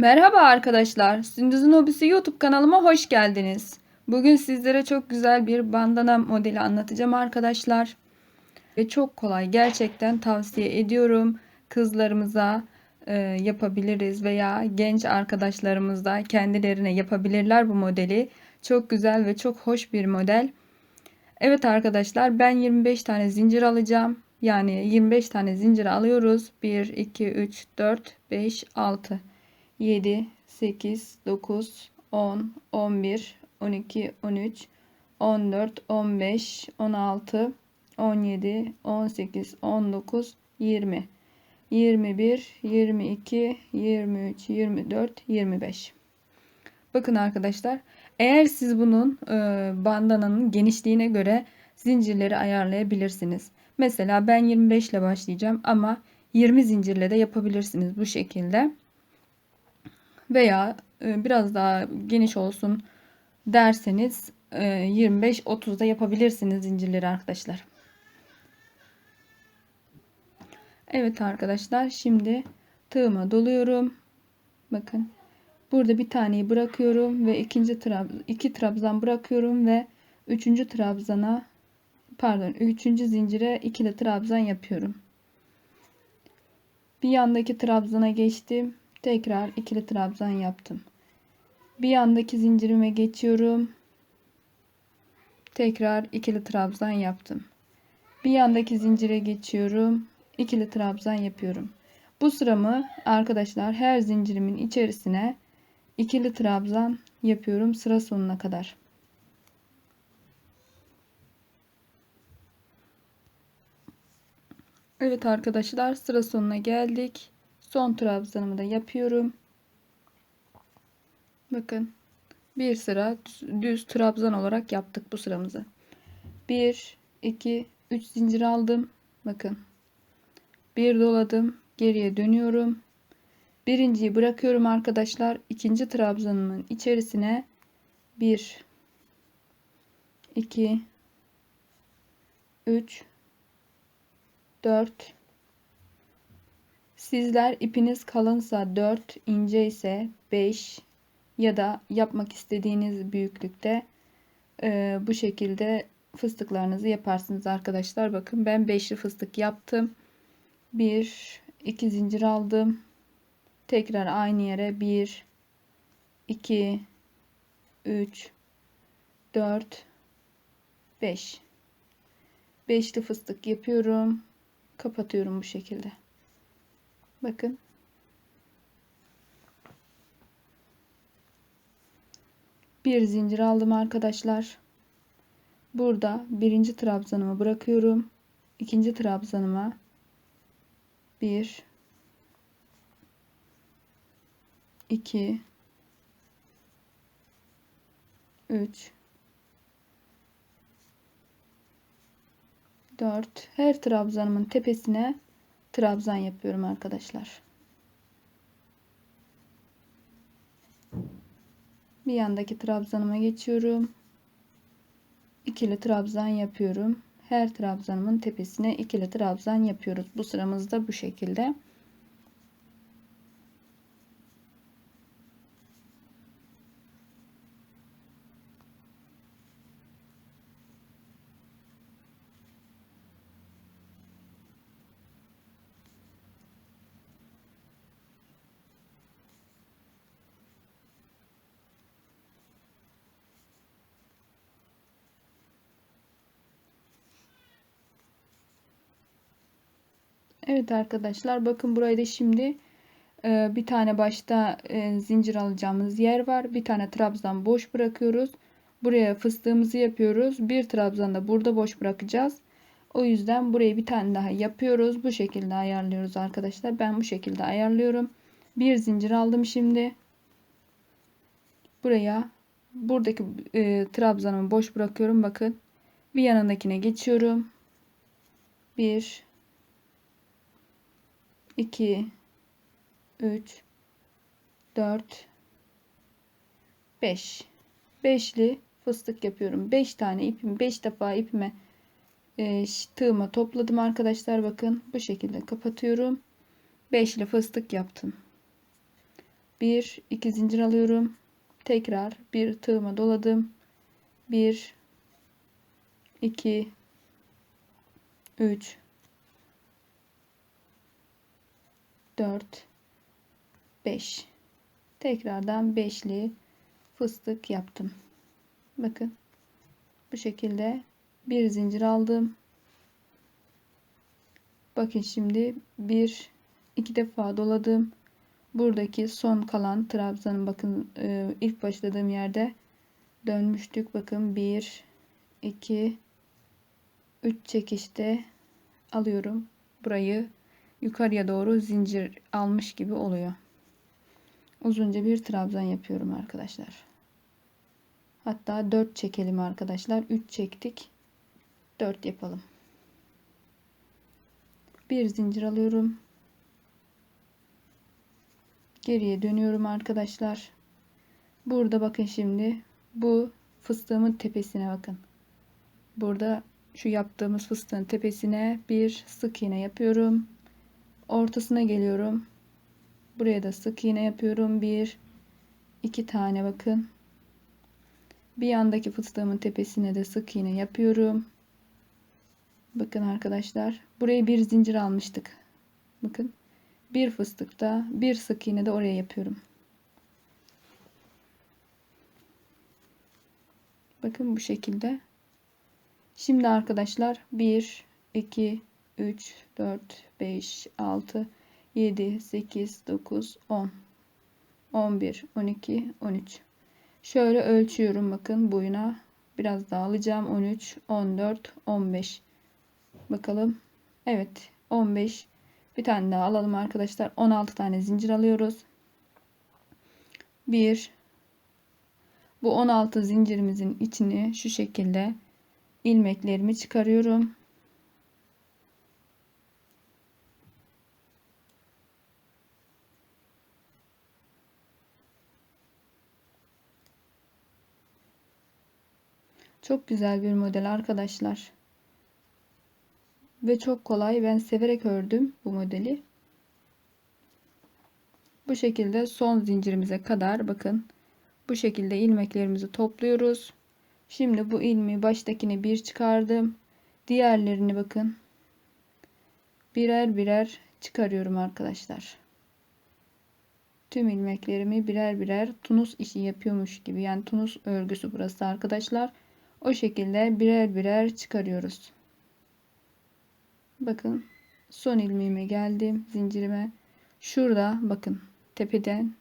Merhaba arkadaşlar. Sündüz'ün Hobisi YouTube kanalıma hoş geldiniz. Bugün sizlere çok güzel bir bandana modeli anlatacağım arkadaşlar. Ve çok kolay. Gerçekten tavsiye ediyorum. Kızlarımıza e, yapabiliriz veya genç arkadaşlarımız da kendilerine yapabilirler bu modeli. Çok güzel ve çok hoş bir model. Evet arkadaşlar ben 25 tane zincir alacağım. Yani 25 tane zincir alıyoruz. 1, 2, 3, 4, 5, 6. 7, 8, 9, 10, 11, 12, 13, 14, 15, 16, 17, 18, 19, 20, 21, 22, 23, 24, 25. Bakın arkadaşlar eğer siz bunun e, bandananın genişliğine göre zincirleri ayarlayabilirsiniz. Mesela ben 25 ile başlayacağım ama 20 zincirle de yapabilirsiniz bu şekilde veya e, biraz daha geniş olsun derseniz 25-30'da e, yapabilirsiniz zincirleri arkadaşlar. Evet arkadaşlar şimdi tığıma doluyorum. Bakın burada bir taneyi bırakıyorum ve ikinci trab iki trabzan bırakıyorum ve üçüncü trabzana pardon üçüncü zincire ikili trabzan yapıyorum. Bir yandaki trabzana geçtim tekrar ikili trabzan yaptım. Bir yandaki zincirime geçiyorum. Tekrar ikili trabzan yaptım. Bir yandaki zincire geçiyorum. ikili trabzan yapıyorum. Bu sıramı arkadaşlar her zincirimin içerisine ikili trabzan yapıyorum sıra sonuna kadar. Evet arkadaşlar sıra sonuna geldik. Son trabzanımı da yapıyorum. Bakın bir sıra düz trabzan olarak yaptık bu sıramızı. 1 2 3 zincir aldım. Bakın. Bir doladım. Geriye dönüyorum. Birinciyi bırakıyorum arkadaşlar. İkinci trabzanımın içerisine 1 2 3 4 Sizler ipiniz kalınsa 4, ince ise 5 ya da yapmak istediğiniz büyüklükte e, bu şekilde fıstıklarınızı yaparsınız arkadaşlar. Bakın ben 5'li fıstık yaptım. 1 2 zincir aldım. Tekrar aynı yere 1 2 3 4 5 5'li fıstık yapıyorum. Kapatıyorum bu şekilde. Bakın. Bir zincir aldım arkadaşlar. Burada birinci trabzanımı bırakıyorum. ikinci trabzanıma bir iki üç dört her trabzanımın tepesine trabzan yapıyorum arkadaşlar. Bir yandaki trabzanıma geçiyorum. İkili trabzan yapıyorum. Her trabzanımın tepesine ikili trabzan yapıyoruz. Bu sıramızda bu şekilde. Evet arkadaşlar bakın burayı da şimdi e, bir tane başta e, zincir alacağımız yer var. Bir tane trabzan boş bırakıyoruz. Buraya fıstığımızı yapıyoruz. Bir trabzan da burada boş bırakacağız. O yüzden burayı bir tane daha yapıyoruz. Bu şekilde ayarlıyoruz arkadaşlar. Ben bu şekilde ayarlıyorum. Bir zincir aldım şimdi. Buraya buradaki e, trabzanımı boş bırakıyorum. Bakın. Bir yanındakine geçiyorum. Bir 2 3 4 5 beşli fıstık yapıyorum. 5 tane ipim 5 defa ipime e, tığıma topladım arkadaşlar. Bakın bu şekilde kapatıyorum. Beşli fıstık yaptım. Bir, iki zincir alıyorum. Tekrar bir tığıma doladım. Bir, iki, üç, dört, beş. Tekrardan beşli fıstık yaptım. Bakın bu şekilde bir zincir aldım. Bakın şimdi bir iki defa doladım. Buradaki son kalan trabzanın bakın e, ilk başladığım yerde dönmüştük. Bakın 1 2 3 çekişte alıyorum. Burayı yukarıya doğru zincir almış gibi oluyor. Uzunca bir trabzan yapıyorum arkadaşlar. Hatta 4 çekelim arkadaşlar. 3 çektik. 4 yapalım. Bir zincir alıyorum. Geriye dönüyorum arkadaşlar. Burada bakın şimdi bu fıstığımın tepesine bakın. Burada şu yaptığımız fıstığın tepesine bir sık iğne yapıyorum. Ortasına geliyorum. Buraya da sık iğne yapıyorum. Bir, iki tane bakın. Bir yandaki fıstığımın tepesine de sık iğne yapıyorum. Bakın arkadaşlar. Buraya bir zincir almıştık. Bakın. Bir fıstıkta bir sık iğne de oraya yapıyorum. Bakın bu şekilde. Şimdi arkadaşlar 1 2 3 4 5 6 7 8 9 10 11 12 13 Şöyle ölçüyorum bakın boyuna. Biraz daha alacağım. 13 14 15 bakalım. Evet 15 bir tane daha alalım arkadaşlar. 16 tane zincir alıyoruz. 1 bu 16 zincirimizin içini şu şekilde ilmeklerimi çıkarıyorum Çok güzel bir model arkadaşlar. Ve çok kolay. Ben severek ördüm bu modeli. Bu şekilde son zincirimize kadar bakın. Bu şekilde ilmeklerimizi topluyoruz. Şimdi bu ilmi baştakini bir çıkardım. Diğerlerini bakın. Birer birer çıkarıyorum arkadaşlar. Tüm ilmeklerimi birer birer tunus işi yapıyormuş gibi. Yani tunus örgüsü burası arkadaşlar. O şekilde birer birer çıkarıyoruz. Bakın son ilmeğime geldim zincirime. Şurada bakın tepeden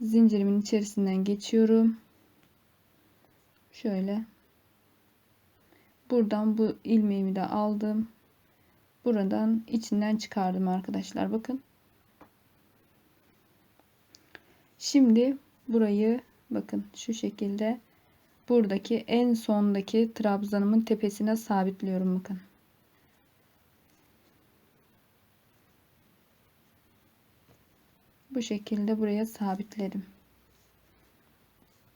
zincirimin içerisinden geçiyorum. Şöyle. Buradan bu ilmeğimi de aldım. Buradan içinden çıkardım arkadaşlar bakın. Şimdi burayı bakın şu şekilde buradaki en sondaki trabzanımın tepesine sabitliyorum bakın. Bu şekilde buraya sabitledim.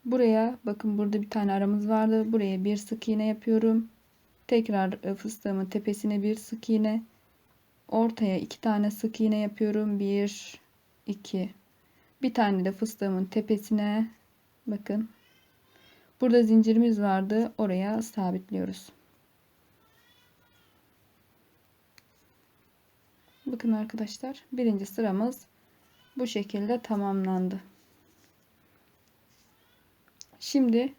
Buraya bakın burada bir tane aramız vardı. Buraya bir sık iğne yapıyorum. Tekrar e, fıstığımın tepesine bir sık iğne. Ortaya iki tane sık iğne yapıyorum. Bir, iki. Bir tane de fıstığımın tepesine bakın Burada zincirimiz vardı. Oraya sabitliyoruz. Bakın arkadaşlar birinci sıramız bu şekilde tamamlandı. Şimdi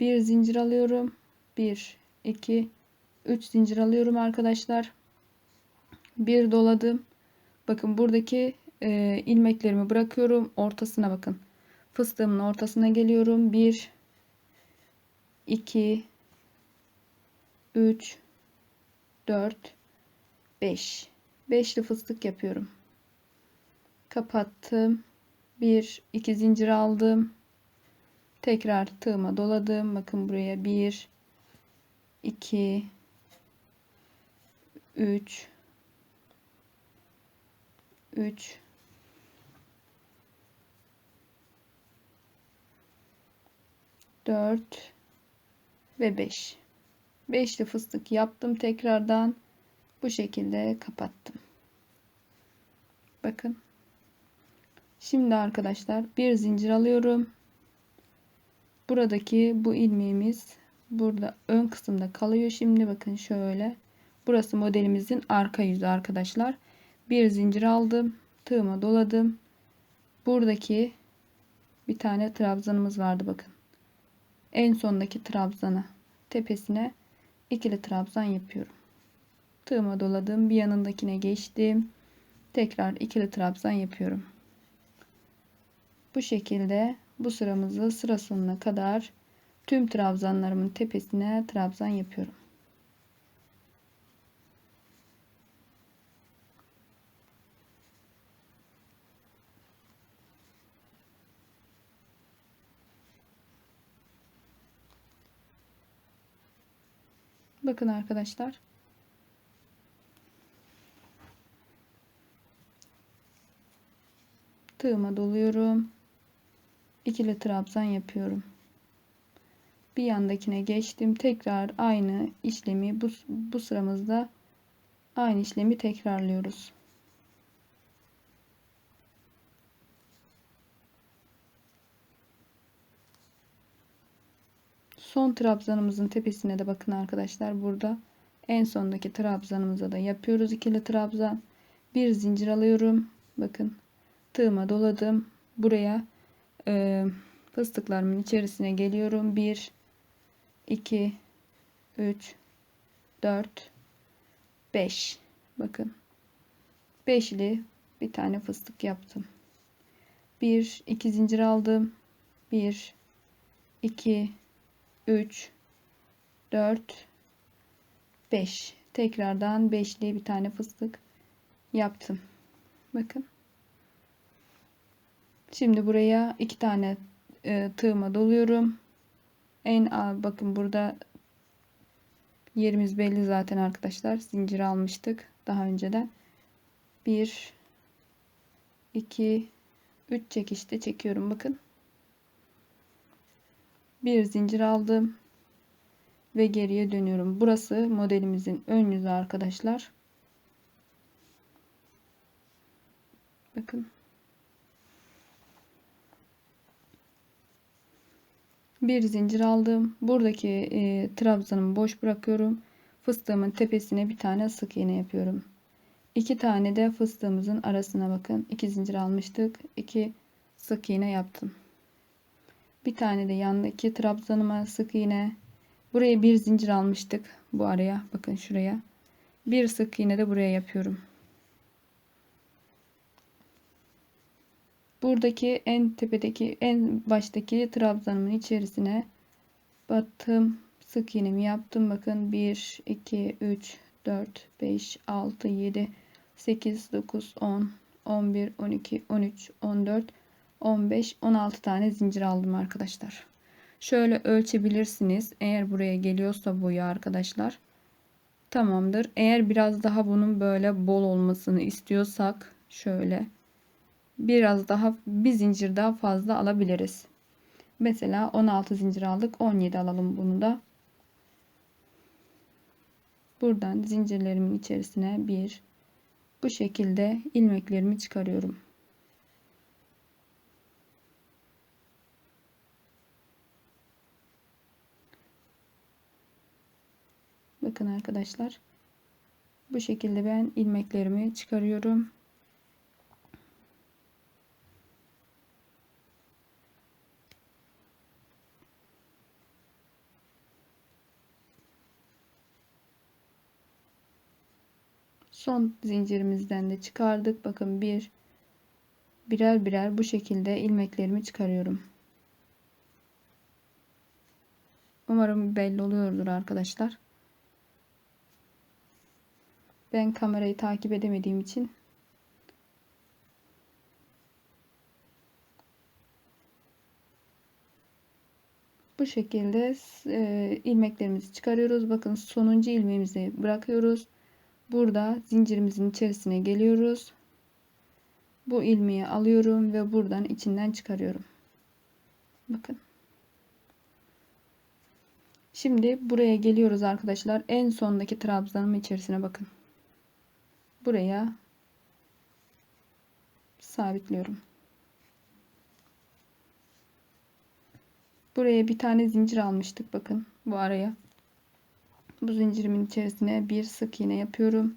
bir zincir alıyorum. 1 2 3 zincir alıyorum arkadaşlar. Bir doladım. Bakın buradaki e, ilmeklerimi bırakıyorum. Ortasına bakın. Fıstığımın ortasına geliyorum. 1 2 3 4 5 beşli fıstık yapıyorum. Kapattım. Bir iki zincir aldım. Tekrar tığıma doladım. Bakın buraya 1 2 3 3 4 ve 5. 5'li fıstık yaptım tekrardan bu şekilde kapattım. Bakın. Şimdi arkadaşlar bir zincir alıyorum. Buradaki bu ilmeğimiz burada ön kısımda kalıyor. Şimdi bakın şöyle. Burası modelimizin arka yüzü arkadaşlar. Bir zincir aldım. Tığıma doladım. Buradaki bir tane trabzanımız vardı bakın. En sondaki trabzana tepesine ikili trabzan yapıyorum. Tığıma doladım. Bir yanındakine geçtim. Tekrar ikili trabzan yapıyorum. Bu şekilde bu sıramızı sıra sonuna kadar tüm trabzanlarımın tepesine trabzan yapıyorum. Bakın arkadaşlar. Tığıma doluyorum. İkili trabzan yapıyorum. Bir yandakine geçtim. Tekrar aynı işlemi bu, bu sıramızda aynı işlemi tekrarlıyoruz. Son trabzanımızın tepesine de bakın arkadaşlar. Burada en sondaki trabzanımıza da yapıyoruz ikili trabzan. Bir zincir alıyorum. Bakın tığıma doladım. Buraya e, fıstıklarımın içerisine geliyorum. 1 2 3 4 5 bakın beşli bir tane fıstık yaptım. 1 2 zincir aldım. 1 2 3 4 5 tekrardan beşli bir tane fıstık yaptım. Bakın. Şimdi buraya iki tane e, tığıma doluyorum. En bakın burada yerimiz belli zaten arkadaşlar. Zincir almıştık daha önceden. 1 2 3 çekişte çekiyorum. Bakın bir zincir aldım ve geriye dönüyorum. Burası modelimizin ön yüzü arkadaşlar. Bakın. Bir zincir aldım. Buradaki e, trabzanımı boş bırakıyorum. Fıstığımın tepesine bir tane sık iğne yapıyorum. İki tane de fıstığımızın arasına bakın. İki zincir almıştık. İki sık iğne yaptım. Bir tane de yandaki trabzanıma sık iğne. Buraya bir zincir almıştık. Bu araya bakın şuraya. Bir sık iğne de buraya yapıyorum. Buradaki en tepedeki en baştaki trabzanımın içerisine battım. Sık iğnemi yaptım. Bakın 1 2 3 4 5 6 7 8 9 10 11 12 13 14 15 16 tane zincir aldım arkadaşlar. Şöyle ölçebilirsiniz. Eğer buraya geliyorsa boyu arkadaşlar. Tamamdır. Eğer biraz daha bunun böyle bol olmasını istiyorsak şöyle biraz daha bir zincir daha fazla alabiliriz. Mesela 16 zincir aldık. 17 alalım bunu da. Buradan zincirlerimin içerisine bir bu şekilde ilmeklerimi çıkarıyorum. Bakın arkadaşlar. Bu şekilde ben ilmeklerimi çıkarıyorum. Son zincirimizden de çıkardık. Bakın bir birer birer bu şekilde ilmeklerimi çıkarıyorum. Umarım belli oluyordur arkadaşlar. Ben kamerayı takip edemediğim için bu şekilde e, ilmeklerimizi çıkarıyoruz. Bakın sonuncu ilmeğimizi bırakıyoruz. Burada zincirimizin içerisine geliyoruz. Bu ilmeği alıyorum ve buradan içinden çıkarıyorum. Bakın. Şimdi buraya geliyoruz arkadaşlar. En sondaki trabzanın içerisine bakın buraya sabitliyorum. Buraya bir tane zincir almıştık bakın bu araya. Bu zincirimin içerisine bir sık iğne yapıyorum.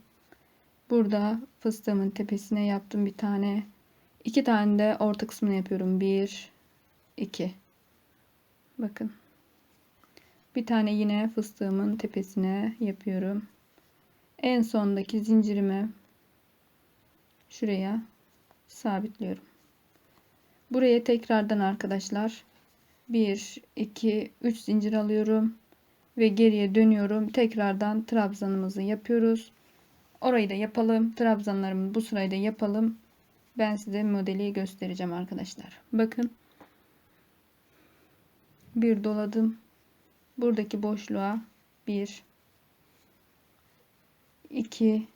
Burada fıstığımın tepesine yaptım bir tane. iki tane de orta kısmını yapıyorum. Bir, iki. Bakın. Bir tane yine fıstığımın tepesine yapıyorum. En sondaki zincirimi şuraya sabitliyorum. Buraya tekrardan arkadaşlar 1 2 3 zincir alıyorum ve geriye dönüyorum. Tekrardan trabzanımızı yapıyoruz. Orayı da yapalım. Trabzanlarımı bu sırayı da yapalım. Ben size modeli göstereceğim arkadaşlar. Bakın. Bir doladım. Buradaki boşluğa 1 2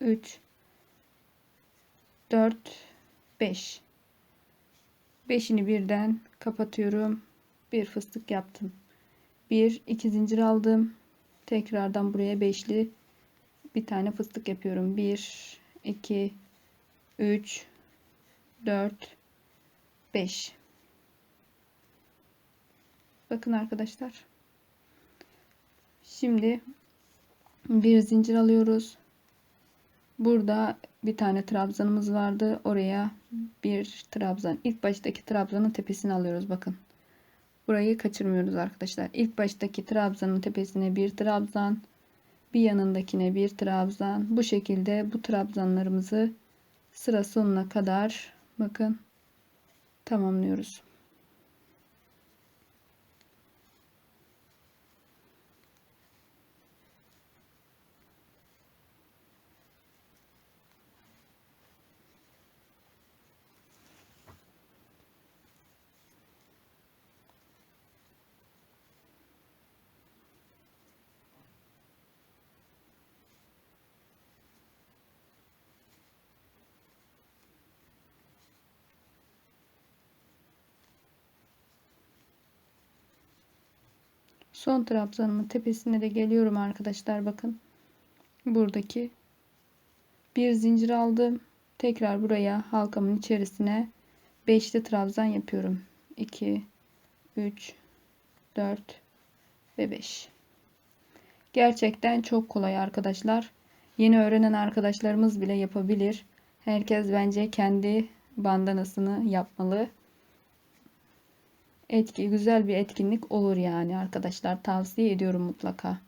3 4 5 5'ini birden kapatıyorum. Bir fıstık yaptım. 1 2 zincir aldım. Tekrardan buraya beşli bir tane fıstık yapıyorum. 1 2 3 4 5 Bakın arkadaşlar. Şimdi bir zincir alıyoruz. Burada bir tane trabzanımız vardı. Oraya bir trabzan. İlk baştaki trabzanın tepesini alıyoruz. Bakın. Burayı kaçırmıyoruz arkadaşlar. İlk baştaki trabzanın tepesine bir trabzan. Bir yanındakine bir trabzan. Bu şekilde bu trabzanlarımızı sıra sonuna kadar bakın tamamlıyoruz. Son trabzanımın tepesine de geliyorum arkadaşlar bakın. Buradaki bir zincir aldım. Tekrar buraya halkamın içerisine beşli trabzan yapıyorum. 2 3 4 ve 5. Gerçekten çok kolay arkadaşlar. Yeni öğrenen arkadaşlarımız bile yapabilir. Herkes bence kendi bandanasını yapmalı etki güzel bir etkinlik olur yani arkadaşlar tavsiye ediyorum mutlaka.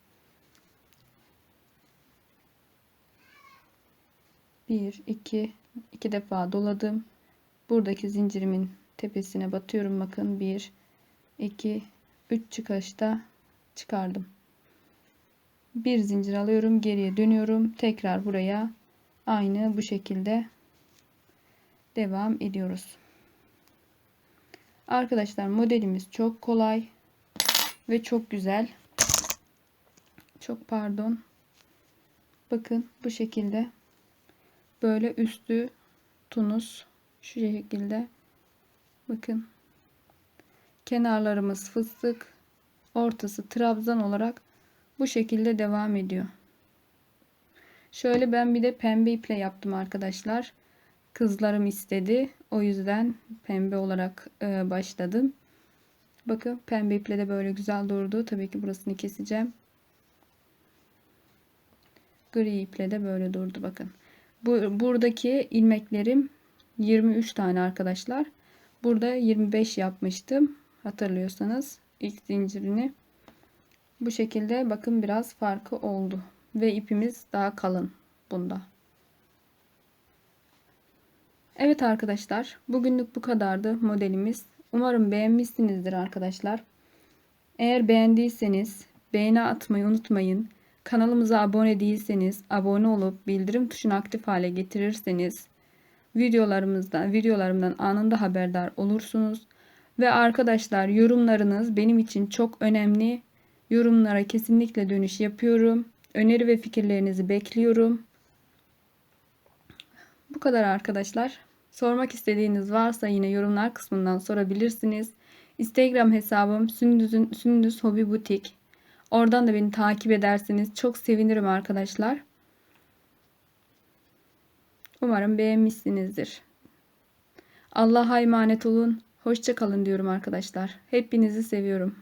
Bir, iki, iki defa doladım. Buradaki zincirimin tepesine batıyorum. Bakın bir, iki, üç çıkışta çıkardım. Bir zincir alıyorum. Geriye dönüyorum. Tekrar buraya aynı bu şekilde devam ediyoruz. Arkadaşlar modelimiz çok kolay ve çok güzel. Çok pardon. Bakın bu şekilde böyle üstü tunus şu şekilde bakın kenarlarımız fıstık ortası trabzan olarak bu şekilde devam ediyor. Şöyle ben bir de pembe iple yaptım arkadaşlar kızlarım istedi. O yüzden pembe olarak e, başladım. Bakın pembe iple de böyle güzel durdu. Tabii ki burasını keseceğim. Gri iple de böyle durdu bakın. Bu, buradaki ilmeklerim 23 tane arkadaşlar. Burada 25 yapmıştım. Hatırlıyorsanız ilk zincirini. Bu şekilde bakın biraz farkı oldu. Ve ipimiz daha kalın bunda. Evet arkadaşlar bugünlük bu kadardı modelimiz. Umarım beğenmişsinizdir arkadaşlar. Eğer beğendiyseniz beğeni atmayı unutmayın. Kanalımıza abone değilseniz abone olup bildirim tuşunu aktif hale getirirseniz videolarımızdan videolarımdan anında haberdar olursunuz. Ve arkadaşlar yorumlarınız benim için çok önemli. Yorumlara kesinlikle dönüş yapıyorum. Öneri ve fikirlerinizi bekliyorum. Bu kadar arkadaşlar. Sormak istediğiniz varsa yine yorumlar kısmından sorabilirsiniz. Instagram hesabım Sündüz'ün Sündüz Hobi Butik. Oradan da beni takip ederseniz çok sevinirim arkadaşlar. Umarım beğenmişsinizdir. Allah'a emanet olun. Hoşça kalın diyorum arkadaşlar. Hepinizi seviyorum.